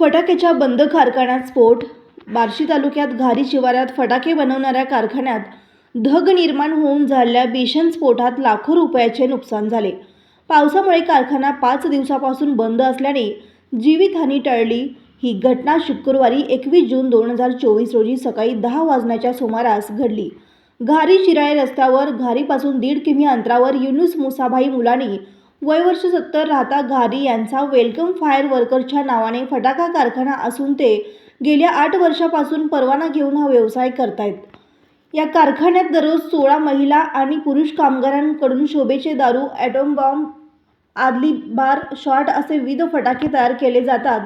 फटाक्याच्या बंद कारखान्यात स्फोट बार्शी तालुक्यात घारी शिवारात फटाके बनवणाऱ्या कारखान्यात धग निर्माण होऊन झालेल्या भीषण स्फोटात लाखो रुपयाचे नुकसान झाले. पावसामुळे कारखाना पाच दिवसापासून बंद असल्याने जीवितहानी टळली. ही घटना शुक्रवारी एकवीस जून दोन हजार चोवीस रोजी सकाळी दहा वाजण्याच्या सुमारास घडली. घारी शिराळे रस्त्यावर घारीपासून दीड किमी अंतरावर युनुस मुसाभाई मुलानी वय वर्ष सत्तर राहता घारी यांचा वेलकम फायर वर्करच्या नावाने फटाका कारखाना असून ते गेल्या आठ वर्षापासून परवाना घेऊन हा व्यवसाय करतायत. या कारखान्यात दररोज सोळा महिला आणि पुरुष कामगारांकडून शोभेचे दारू ॲटोम बॉम्ब आदली बार शॉट असे विविध फटाके तयार केले जातात.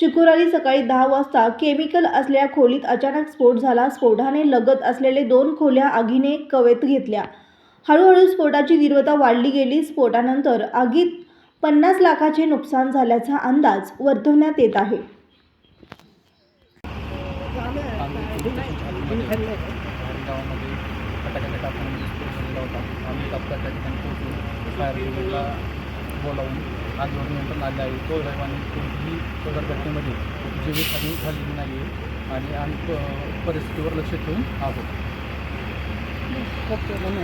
शुक्रवारी सकाळी दहा वाजता केमिकल असलेल्या खोलीत अचानक स्फोट झाला. स्फोटाने लगत असलेले दोन खोल्या आगीने कवेत घेतल्या. हळूहळू स्फोटाची तीव्रता वाढली गेली स्फोटानंतर आगीत पन्नास लाखाचे नुकसान झाल्याचा अंदाज वर्तवण्यात येत आहे बोलावून आगीवर नियंत्रण आले आहे तो आणि कोणतीही घटनेमध्ये झालेली नाही आहे आणि आम्ही परिस्थितीवर लक्ष ठेवून आहोत ઓકે મને